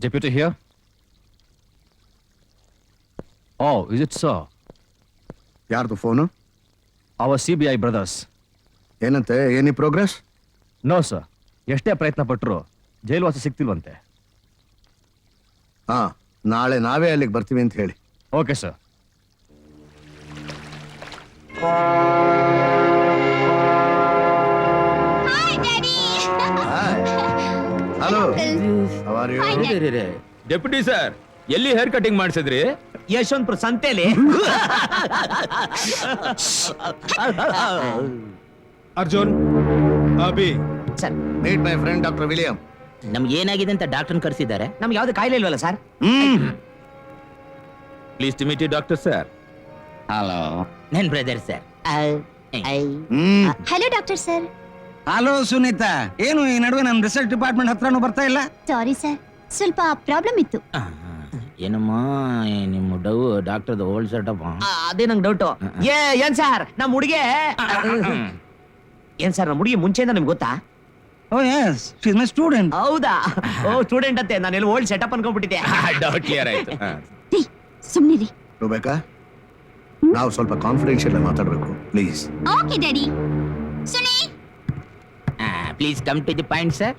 Deputy here? Oh, is it so? ಯಾರ್ದು phone? Our CBI brothers. ಏನಂತೆ? Any progress no sir ಎಷ್ಟೇ ಪ್ರಯತ್ನ ಪಟ್ಟರು ಜೈಲುವಾಸ ಸಿಗ್ತಿಲ್ವಂತೆ ಹಾ ನಾಳೆ ನಾವೇ ಅಲ್ಲಿಗೆ ಬರ್ತೀವಿ ಅಂತ ಹೇಳಿ. Okay sir hello are you deputy sir ಎಲ್ಲಿ ಹೇರ್ ಕಟಿಂಗ್ ಮಾಡಿಸಿದ್ರಿ? Yeshwanthpur ಸಂತೆಲಿ Arjun Abhi. Sir meet my friend doctor William ನಮ್ಗೆ ಏನಾಗಿದೆ ಅಂತ ಡಾಕ್ಟರ್ ಕರೆಸಿದ್ದಾರೆ. ನಮ್ಗೆ ಯಾವ್ದು ಕಾಯಿಲೆ ಇಲ್ವಲ್ಲ sir please to meet you doctor sir hello ನನ್ brother sir hello doctor sir hello Sunita. ಏನು ಈ ನಡುವೆ ನಮ್ಮ ರಿಸರ್ಚ್ ಡಿಪಾರ್ಟ್ಮೆಂಟ್ ಹತ್ರನೂ ಬರ್ತಾ ಇಲ್ಲ? ಸಾರಿ ಸರ್ ಸ್ವಲ್ಪ ಪ್ರಾಬ್ಲಮ್ ಇತ್ತು. ಏನಮ್ಮ ನಿಮ್ಮ ಡವ್ ಡಾಕ್ಟರ್ ಓಲ್ಡ್ ಸೆಟಪ್ ಅದೇ ನಂಗೆ ಡೌಟ್ ಏ ಏನ್ ಸರ್ ನಮ್ಮ ಹುಡುಗಿ ಏನ್ ಸರ್ ನಮ್ಮ ಹುಡುಗಿ ಮುಂಚೆಯಿಂದ ನಿಮ್ಗೆ ಗೊತ್ತಾ? Oh yes she's my student ಹೌದಾ? ಓ ಸ್ಟೂಡೆಂಟ್ ಅಂತೆ ನಾನು ಎಲ್ಲಿ ಓಲ್ಡ್ ಸೆಟಪ್ ಅನ್ಕೊಂಡ್ಬಿಟ್ಟಿದ್ದೆ. ಡೌಟ್ ಕ್ಲಿಯರ್ ಆಯ್ತು. ಹ. ರೀ ಸುಮ್ನಿರಿ. ನಾವು ಸ್ವಲ್ಪ ಕಾನ್ಫಿಡೆನ್ಷಿಯಲ್ ಮಾತಾಡಬೇಕು please okay daddy Suni please come to the point sir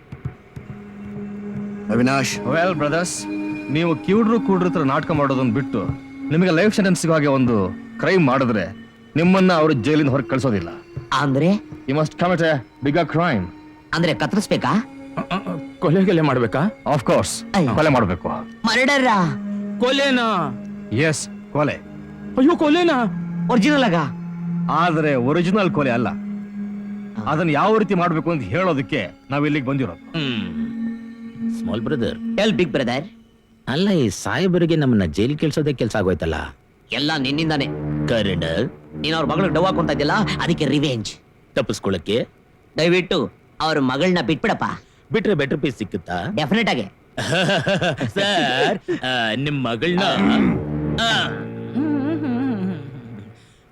Avinash. Well brothers ನೀವು ಕಿವುಡ್ರು ಕೂಡ್ರ ಹತ್ರ ನಾಟಕ ಮಾಡೋದನ್ನ ಬಿಟ್ಟು ನಿಮಗೆ ಲೈಫ್ ಸೆಂಟೆನ್ಸ್ ಹಾಗೆ ಒಂದು ಕ್ರೈಮ್ ಮಾಡಿದ್ರೆ ನಿಮ್ಮನ್ನ ಅವರು ಜೈಲಿಂದ ಹೊರಗೆ ಕಳಿಸೋದಿಲ್ಲ. ಅಂದ್ರೆ? You must commit a big crime ಅಂದ್ರೆ ಕತ್ತರಿಸ್ಬೇಕಾ? ಕೊಲೆ ಕೊಲೆ ಮಾಡ್ಬೇಕಾ? ಆಫ್ ಕೋರ್ಸ್ ಅಯ್ಯೋ. ಕೊಲೆ ಮಾಡಬೇಕು. ಮರ್ಡರ್? ಕೊಲೆನಾ? ಎಸ್ ಕೊಲೆ. ಅಯ್ಯೋ ಕೊಲೆನಾ? ಒರಿಜಿನಲ್ ಆಗ? ಆದ್ರೆ ಒರಿಜಿನಲ್ ಕೊಲೆ ಅಲ್ಲ. ಅದನ್ನ ಯಾವ ರೀತಿ ಮಾಡಬೇಕು ಅಂತ ಹೇಳೋದಕ್ಕೆ ನಾವ್ ಇಲ್ಲಿಗೆ ಬಂದಿರೋದು. ಸ್ಮಾಲ್ ಬ್ರದರ್ ಎಲ್ ಬಿಗ್ ಬ್ರದರ್ ಅಲ್ಲ ಈ ಸಾಹೇಬರಿಗೆ ನಮ್ಮನ್ನ ಜೈಲ್ ಕೆಲ್ಸೋದೇ ಕೆಲ್ಸ ಆಗೋಯ್ತಲ್ಲ? ಎಲ್ಲ ನಿನ್ನಿಂದಾನೆ. ಕರೆಂಡ್ ನೀನ್ ಅವ್ರ ಮಗಳಿಗೆ ಡವ್ ಹಾಕೊಂತ ಇದ್ದಿಲ್ಲ ಅದಕ್ಕೆ ರಿವೆಂಜ್ ತಪ್ಪಿಸ್ಕೊಳಕ್ಕೆ ದಯವಿಟ್ಟು ಅವ್ರ ಮಗಳನ್ನ ಬಿಟ್ಬಿಡಪ್ಪ. ಬಿಟ್ರೆ ಬೆಟರ್ ಪೀಸ್ ಸಿಕ್ಕುತ್ತಾ? ಡೆಫಿನೆಟ್ ಆಗಿ. ಸರ್ ನಿಮ್ ಮಗಳನ್ನ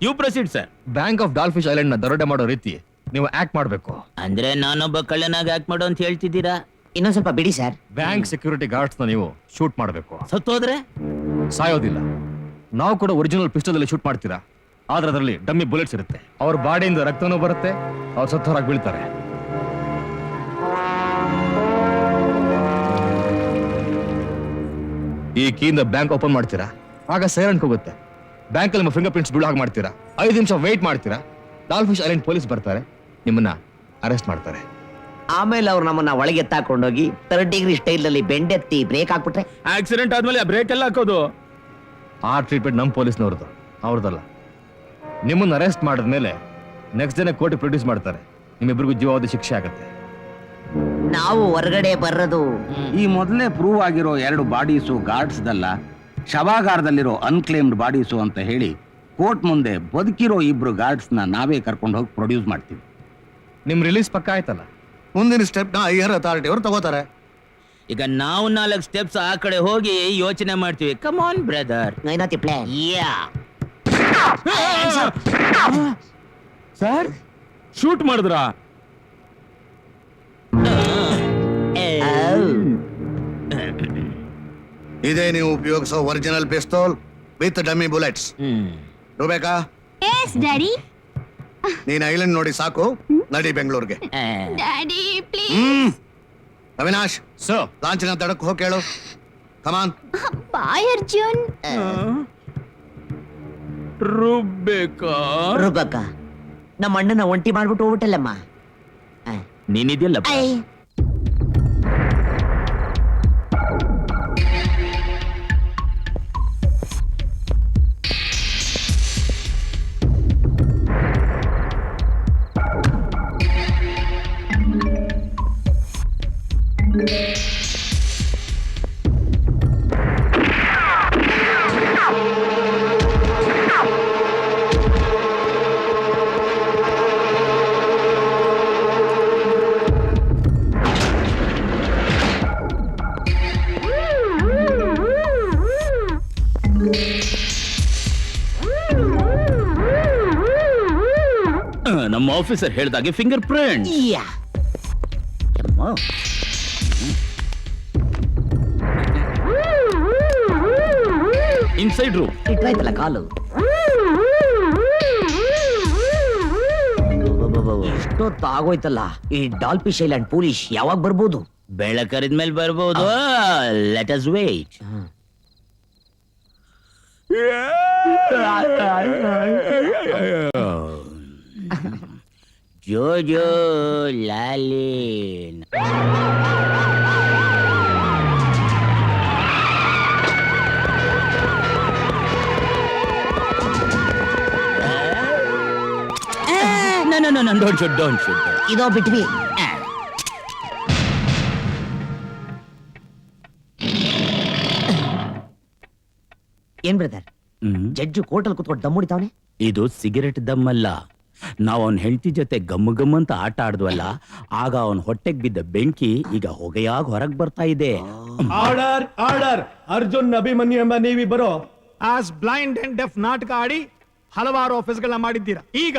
you proceed sir bank of Dolphish ಐಲ್ಯಾಂಡ್ನ ದರೋಡೆ ಮಾಡೋ ರೀತಿ ನೀವು ಆಕ್ಟ್ ಮಾಡಬೇಕು. ಅಂದ್ರೆ ನಾನೊಬ್ಬ ಕಳ್ಳನಾಗಿ ಆಕ್ಟ್ ಮಾಡೋ ಅಂತ ಹೇಳ್ತಿದ್ದೀರಾ? ಇನ್ನೊಂದ್ ಸ್ವಲ್ಪ ಬಿಡಿ ಸರ್ ಬ್ಯಾಂಕ್ ಸೆಕ್ಯೂರಿಟಿ ಗಾರ್ಡ್ಸ್ನ ನೀವು ಶೂಟ್ ಮಾಡಬೇಕು. ಸತ್ತೋದ್ರೆ? ಸಾಯೋದಿಲ್ಲ. ನಾವು ಕೂಡ ಒರಿಜಿನಲ್ ಪಿಸ್ಟಲ್ ಅಲ್ಲಿ ಶೂಟ್ ಮಾಡ್ತೀರಾ? ಆದ್ರೆ ಅದರಲ್ಲಿ ಡಮ್ಮಿ ಬುಲೆಟ್ಸ್ ಇರುತ್ತೆ. ಅವ್ರ ಬಾಡಿಯಿಂದ ರಕ್ತನೂ ಬರುತ್ತೆ ಅವ್ರು ಸತ್ತೋರಾಗಿ ಬೀಳ್ತಾರೆ. ಈ ಕೀಯಿಂದ ಬ್ಯಾಂಕ್ ಓಪನ್ ಮಾಡ್ತೀರಾ? ಆಗ ಸೈಲೆಂಟ್ ಹೋಗುತ್ತೆ ಬ್ಯಾಂಕ್ ಅಲ್ಲಿ ನಿಮ್ಮ ಫಿಂಗರ್ ಪ್ರಿಂಟ್ಸ್ ಬೀಳೋ ಹಾಗೆ ಮಾಡ್ತೀರಾ? ಐದು ನಿಮಿಷ ವೆಯ್ಟ್ ಮಾಡ್ತೀರಾ? ಡಾಲ್ಫಿಶ್ ಐಲ್ಯಾಂಡ್ ಪೊಲೀಸ್ ಬರ್ತಾರೆ. ನಿಮ್ಮನ್ನ ಅರೆಸ್ಟ್ ಮಾಡ್ತಾರೆ. ಆಮೇಲೆ ಅವ್ರು ನಮ್ಮನ್ನ ಒಳಗೆ ಎತ್ತಾಕೊಂಡೋಗಿ ತರ್ಡ್ ಡಿಗ್ರಿ ಸ್ಟೈಲ್ನಲ್ಲಿ ಬೆಂಡೆತ್ತಿ ಬ್ರೇಕ್ ಹಾಕ್ಬಿಟ್ರೆ. ಆಕ್ಸಿಡೆಂಟ್ ಆದ್ಮೇಲೆ ಬ್ರೇಕ್ ಎಲ್ಲ ಹಾಕೋದು. ಆ ಟ್ರೀಟ್ಮೆಂಟ್ ನಮ್ಮ ಪೊಲೀಸ್ನವ್ರದ್ದು ಅವ್ರದ್ದಲ್ಲ. ನಿಮ್ಮನ್ನ ಅರೆಸ್ಟ್ ಮಾಡಿದ್ಮೇಲೆ ನೆಕ್ಸ್ಟ್ ದಿನ ಕೋರ್ಟ್ ಪ್ರೊಡ್ಯೂಸ್ ಮಾಡ್ತಾರೆ. ನಿಮ್ಮಿಬ್ಬರಿಗೂ ಜೀವಾವಧಿ ಶಿಕ್ಷೆ ಆಗುತ್ತೆ. ನಾವು ಹೊರಗಡೆ ಬರೋದು ಈ ಮೊದಲೇ ಪ್ರೂವ್ ಆಗಿರೋ ಎರಡು ಬಾಡೀಸು ಗಾರ್ಡ್ಸ್ದಲ್ಲ ಶವಾಗಾರದಲ್ಲಿರೋ ಅನ್ಕ್ಲೇಮ್ಡ್ ಬಾಡೀಸು ಅಂತ ಹೇಳಿ ಕೋರ್ಟ್ ಮುಂದೆ ಬದುಕಿರೋ ಇಬ್ರು ಗಾರ್ಡ್ಸ್ನ ನಾವೇ ಕರ್ಕೊಂಡು ಹೋಗಿ ಪ್ರೊಡ್ಯೂಸ್ ಮಾಡ್ತೀವಿ. ನಿಮ್ ರಿಲೀಸ್ ಪಕ್ಕ ಆಯ್ತಲ್ಲ? ಮುಂದಿನ ಸ್ಟೆಪ್ನ ಹೈಯರ್ ಅಥಾರಿಟಿ ಅವರು ತಗೋತಾರೆ. ಈಗ ನಾವು ನಾಲ್ಕು ಸ್ಟೆಪ್ಸ್ ಆ ಕಡೆ ಹೋಗಿ ಯೋಚನೆ ಮಾಡ್ತೀವಿ. ಕಮ್ ಆನ್ ಬ್ರದರ್ ಏನತಿ ಪ್ಲಾನ್ ಯಾ ಸರ್ ಶೂಟ್ ಮಾಡಿದ್ರಾ? ಇದೇ ನೀವು ಉಪಯೋಗಿಸೋ original pistol with dummy bullets hmm. ಬೇಕಾ ಎಸ್ ಡ್ಯಾಡಿ ನೀನ್ ಐಲ್ಯಾಂಡ್ ನೋಡಿ ಸಾಕು. ನಡಿ ಬೆಂಗಳೂರಿಗೆ. ಡ್ಯಾಡಿ ಪ್ಲೀಸ್ ಅವಿನಾಶ್ ಸೊ ಲಾಂಚಿನ ತಡಕ್ ಹೋಗಿ ಕೇಳು. ಕಮಾನ್ ಬಾಯ್ ಅರ್ಜುನ್. ರುಬ್ಬೇಕಾ? ರುಬಕ್ಕ ನಮ್ಮ ಅಣ್ಣನ ಒಂಟಿ ಮಾಡ್ಬಿಟ್ಟು ಹೋಗ್ಬಿಟ್ಟಲ್ಲಮ್ಮ. ನೀನಿದೆಯಲ್ಲ ಆಫೀಸರ್ ಹೇಳ್ದಾಗೆ ಫಿಂಗರ್ ಪ್ರಿಂಟ್ ಯಾ ಔಟ್ಸೈಡ್ ರೂಮ್ ಇಟ್ಟಾಯ್ತಲ್ಲ ಕಾಲು ಎಷ್ಟೊತ್ತಾಗೋಯ್ತಲ್ಲ ಈ ಡಾಲ್ಪಿ ಶೈಲ್ಯಾಂಡ್ ಪೊಲೀಸ್ ಯಾವಾಗ ಬರ್ಬೋದು? ಬೆಳಕರಿದ್ಮೇಲೆ ಬರ್ಬೋದು. ಲೆಟ್ ಅಸ್ ವೇಟ್ ಜೋಜೋ ಲಾಲಿನ್. No, no, no, no, don't shoot, don't shoot. ಇದೋ ಬಿಟ್ವಿ. ಏನ್ ಬ್ರದರ್? ಹ್ಮ್. ಜಡ್ಜು ಕೋರ್ಟಲ್ಲಿ ಕುತ್ಕೊಂಡು ದಮ್ ಹೊಡಿತಾವನೆ? ಇದು ಸಿಗರೆಟ್ ದಮ್ಮಲ್ಲ. ನಾವು ಅವನ ಹೆಂಡತಿ ಜೊತೆ ಗಮ್ಮ ಗಮ್ ಅಂತ ಆಟ ಆಡಿದ್ವಲ್ಲ ಆಗ ಅವನ ಹೊಟ್ಟೆಗೆ ಬಿದ್ದ ಬೆಂಕಿ ಈಗ ಹೊಗೆಯಾಗಿ ಹೊರಗ್ ಬರ್ತಾ ಇದೆ. ಆರ್ಡರ್ ಆರ್ಡರ್ ಅರ್ಜುನ್ ಅಭಿಮನ್ಯು ಎಂಬ ಬರೋ ಆಸ್ ಬ್ಲೈಂಡ್ ಅಂಡ್ ಡೆಫ್ ನಾಟಕ ಆಡಿ ಹಲವಾರು ಆಫೀಸ್ಗಳನ್ನ ಮಾಡಿದ್ದೀರಾ. ಈಗ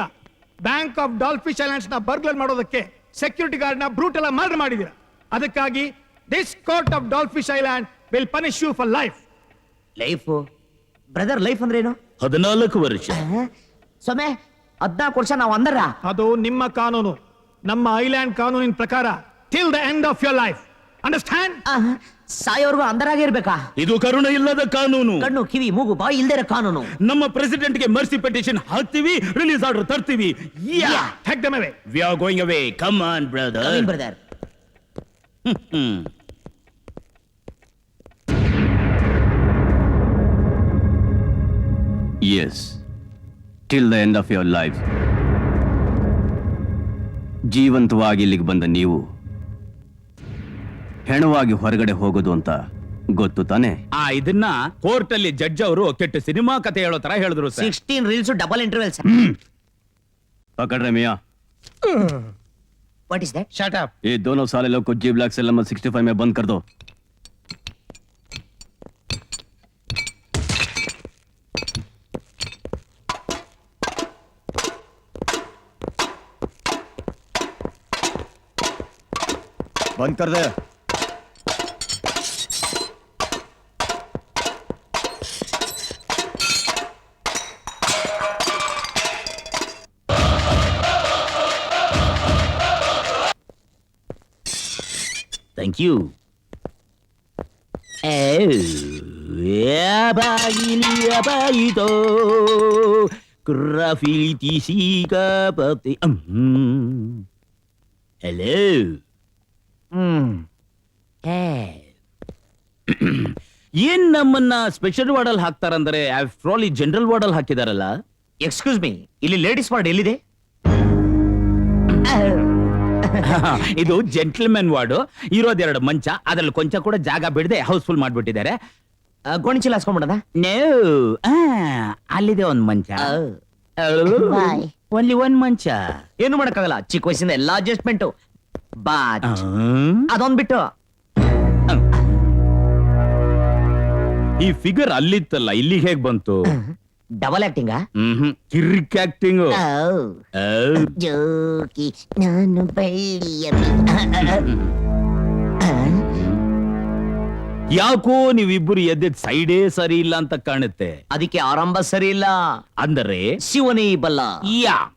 ಬ್ಯಾಂಕ್ ಆಫ್ ಡಾಲ್ಫಿಶ್ ಐಲ್ಯಾಂಡ್ಸ್ನ ಬರ್ಗ್ಲರ್ ಮಾಡೋದಕ್ಕೆ ಸೆಕ್ಯೂರಿಟಿ ಗಾರ್ಡ್ನ ಬ್ರೂಟಲ್ ಮರ್ಡರ್ ಮಾಡಿದ್ದೀರಾ. ಅದಕ್ಕಾಗಿ this court of Dolphish island will punish you for life. Life? Brother life ಅಂದ್ರೆ ಏನು ಹದಿನಾಲ್ಕು ವರ್ಷ. ಸೊಮೆ ಹದ್ನಾಲ್ಕು ವರ್ಷ ನಾವು ಅಂದರ? ಅದು ನಿಮ್ಮ ಕಾನೂನು ನಮ್ಮ ಐಲ್ಯಾಂಡ್ ಕಾನೂನಿನ ಪ್ರಕಾರ till the end of your life understand ಸಾಯೋರ್ಗು ಅಂದರಾಗೆ ಇರ್ಬೇಕಾ? ಇದು ಕರುಣ ಇಲ್ಲದ ಕಾನೂನು. ಕಣ್ಣು ಕಿವಿ ಮೂಗು ಬಾಯಿ ಇಲ್ದೇ ಇರೋ ಕಾನೂನು. ನಮ್ಮ ಪ್ರೆಸಿಡೆಂಟ್ಗೆ ಮರ್ಸಿ ಪೆಟಿಷನ್ ಹಾಕ್ತಿವಿ ರಿಲೀಸ್ ಆರ್ಡರ್ ತರ್ತೀವಿ. Take them away we are going away come on brother brother yes till the end of your life ಜೀವಂತವಾಗಿ ಇಲ್ಲಿಗೆ ಬಂದ ನೀವು ಹೆಣವಾಗಿ ಹೊರಗಡೆ ಹೋಗೋದು ಅಂತ ಗೊತ್ತು ತಾನೆ ಆ ಇದನ್ನ ಕೋರ್ಟ್ ಅಲ್ಲಿ ಜಡ್ಜ್ ಅವರು ಕೆಟ್ಟ ಸಿನಿಮಾ ಕತೆ ಹೇಳೋ ತರ ಹೇಳಿದ್ರು sir sixteen reels double intervals पकड़ रहे मियाँ what is that shut up ये दोनों साले लोग को जी ब्लॉक सेल नंबर 65 में बंद कर दो ಬಂದ್ ಕರ್ದೆ ಥ್ಯಾಂಕ್ ಯು ಬಾಯಿಲಿಯಬಾಯಿತೋ ಗ್ರಫಿತಿ ಸೀಕಪತಿ ಹಲೋ ಹ್ಮ್ ಏನ್ ನಮ್ಮನ್ನ ಸ್ಪೆಷಲ್ ವಾರ್ಡ್ ಅಲ್ಲಿ ಹಾಕ್ತಾರಂದ್ರೆ ಆಫ್ಟರ್ ಆಲ್ ಈ ಜನರಲ್ ವಾರ್ಡ್ ಅಲ್ಲಿ ಹಾಕಿದಾರಲ್ಲ? ಎಕ್ಸ್ಕ್ಯೂಸ್ ಮೀ ಇಲ್ಲಿ ಲೇಡೀಸ್ ವಾರ್ಡ್ ಎಲ್ಲಿದೆ? ಇದು ಜೆಂಟಲ್ಮೆನ್ ವಾರ್ಡ್ ಇರೋದೆರಡು ಮಂಚ ಅದ್ರಲ್ಲಿ ಕೊಂಚ ಕೂಡ ಜಾಗ ಬಿಡದೆ ಹೌಸ್ಫುಲ್ ಮಾಡ್ಬಿಟ್ಟಿದ್ದಾರೆ. ಗೋಣಿಚೀಲ ಹಾಸ್ಕೊಂಡ್ಬಿಡದ ನೋ ಅಲ್ಲಿದೆ ಒಂದ್ ಮಂಚ. ಓನ್ಲಿ ಒಂದ್ ಮಂಚ. ಏನು ಮಾಡಕ್ಕಾಗಲ್ಲ? ಚಿಕ್ಕ ವಯಸ್ಸಿಂದ ಎಲ್ಲಾ ಅಡ್ಜಸ್ಟ್ಮೆಂಟ್ ಆ? ಅದೊಂದ್ ಬಿಟ್ಟು ಈ ಫಿಗರ್ ಅಲ್ಲಿತ್ತಲ್ಲ ಇಲ್ಲಿ ಹೇಗ್ ಬಂತು? ಡಬಲ್ ಆಕ್ಟಿಂಗ್ ಹ್ಮ್ ಕಿರಿಕ್ ಆಕ್ಟಿಂಗ್ ಜೋಕಿ ನಾನು ಯಾಕೋ ನೀವಿಬ್ಬರು ಎದ್ದಿದ್ ಸೈಡೇ ಸರಿ ಇಲ್ಲ ಅಂತ ಕಾಣುತ್ತೆ. ಅದಕ್ಕೆ ಆರಂಭ ಸರಿ ಇಲ್ಲ. ಅಂದರೆ? ಶಿವನೇ ಬಲ್ಲ. ಯಾ.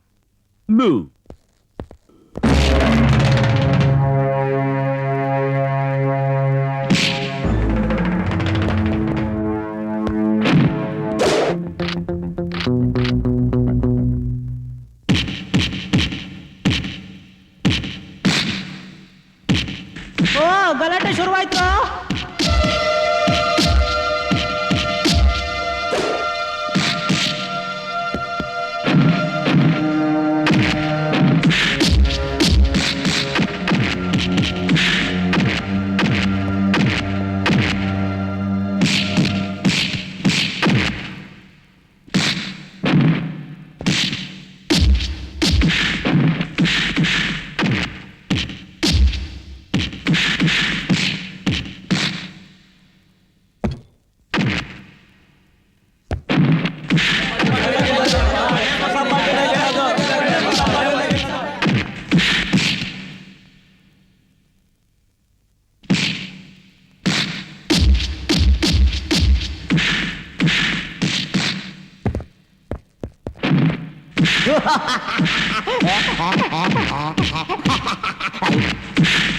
Ha ha ha ha!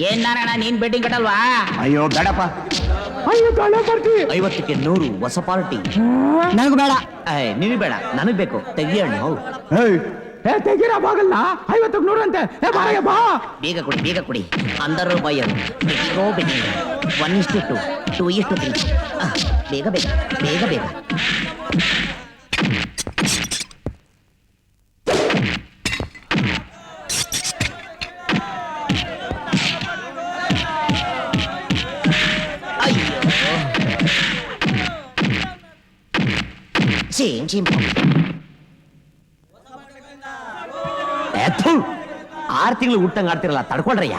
ಏನ್ ನಾರಾಯಣ ನೀನ್ ಬೆಟ್ಟಿಂಗ್ ಕಟ್ಟಲ್ವಾ? ಅಯ್ಯೋ ಬೇಡಪ್ಪ. ಐವತ್ತಕ್ಕೆ ನೂರು ಹೊಸ ಪಾರ್ಟಿ. ನನಗೂ ಬೇಡ. ನಿನಗೆ ಬೇಡ. ನನಗ್ ಬೇಕು. ತೆಗಿಯೋಣ ಹೌದು. ಐವತ್ತಕ್ಕೆ ನೂರು ಅಂತೆ ಬೇಗ ಕೊಡಿ ಬೇಗ ಕೊಡಿ ಅಂದರು ಬೈಯರು ಬೆಟ್ಟಿಗೋ ಬೆಟ್ಟಿಂಗ್ ಒನ್ ಇಷ್ಟು ಟು ಟೂ ಇಷ್ಟು ತ್ರೀ ಬೇಗ ಬೇಗ ಬೇಗ ಬೇಗ ಅಯ್ಯೋ ಚೇಂ ಚೇಂ ಆರು ತಿಂಗಳು ಹುಟ್ಟಂಗ್ ಆಡ್ತಿರಲ್ಲ ತಡ್ಕೊಳ್ರಯ್ಯ.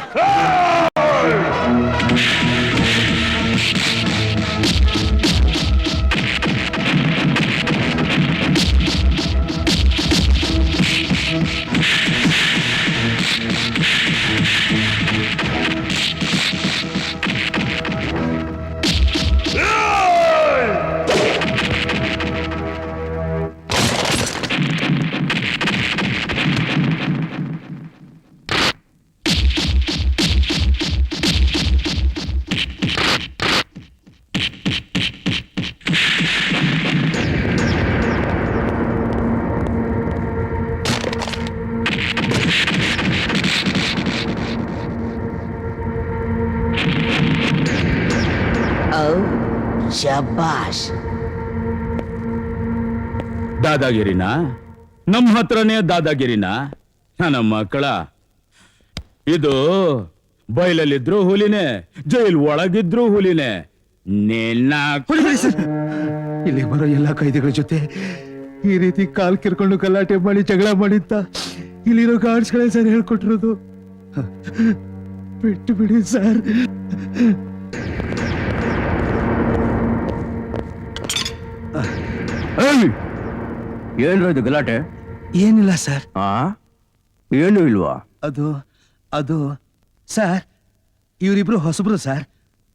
ಶಬಾಷ್. ದಾದಾಗಿರಿನ? ನಮ್ಮ ಹತ್ರನೇ ದಾದಾಗಿರಿನ? ನನ್ನ ಮಕ್ಕಳ. ಇದು ಬಯಲಲ್ಲಿದ್ರು ಹುಲಿನೇ ಜೈಲ್ ಒಳಗಿದ್ರು ಹುಲಿನೇ. ನಿನ್ನ ಇಲ್ಲಿ ಬರೋ ಎಲ್ಲಾ ಕೈದಿಗಳ ಜೊತೆ ಈ ರೀತಿ ಕಾಲ್ ಕಿರ್ಕೊಂಡು ಗಲಾಟೆ ಮಾಡಿ ಜಗಳ ಮಾಡಿದ್ದ ಇಲ್ಲಿರೋ ಗಾರ್ಡ್ಸ್ಗಳೇ ಸರ್ ಹೇಳ್ಕೊಟ್ಟಿರೋದು. ಬಿಟ್ಟು ಬಿಡಿ ಸರ್. ಏನ್ರ ಇದು ಗಲಾಟೆ? ಏನಿಲ್ಲ ಸರ್. ಆ? ಏನು ಇಲ್ವಾ? ಅದು ಅದು ಸರ್ ಇವರಿಬ್ರು ಹೊಸಬ್ರು ಸರ್.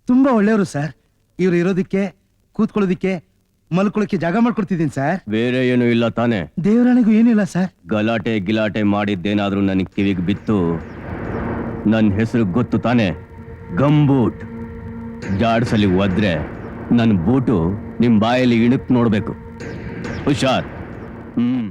ತುಂಬಾ ಒಳ್ಳೆಯವರು ಸರ್. ಇವ್ರು ಇರೋದಕ್ಕೆ ಕೂತ್ಕೊಳ್ಳೋದಿಕ್ಕೆ ಮಲ್ಕೊಳ್ಳೋಕೆ ಜಾಗ ಮಾಡ್ಕೊಡ್ತಿದ್ದೀನಿ ಸರ್. ಬೇರೆ ಏನು ಇಲ್ಲ ತಾನೆ? ದೇವರಾಣಿಗೂ ಏನಿಲ್ಲ ಸರ್. ಗಲಾಟೆ ಗಿಲಾಟೆ ಮಾಡಿದ್ದೇನಾದ್ರೂ ನನಗೆ ಕಿವಿಗೆ ಬಿತ್ತು? ನನ್ನ ಹೆಸರು ಗೊತ್ತು ತಾನೆ? ಗಂಬೂಟ್. ಜಾಡ್ಸಲಿ ಒದ್ರೆ ನನ್ನ ಬೂಟು ನಿಮ್ಮ ಬಾಯಲ್ಲಿ ಇಣುಕ್ ನೋಡ್ಬೇಕು. ಹುಷಾರ್ ಹ್ಮ್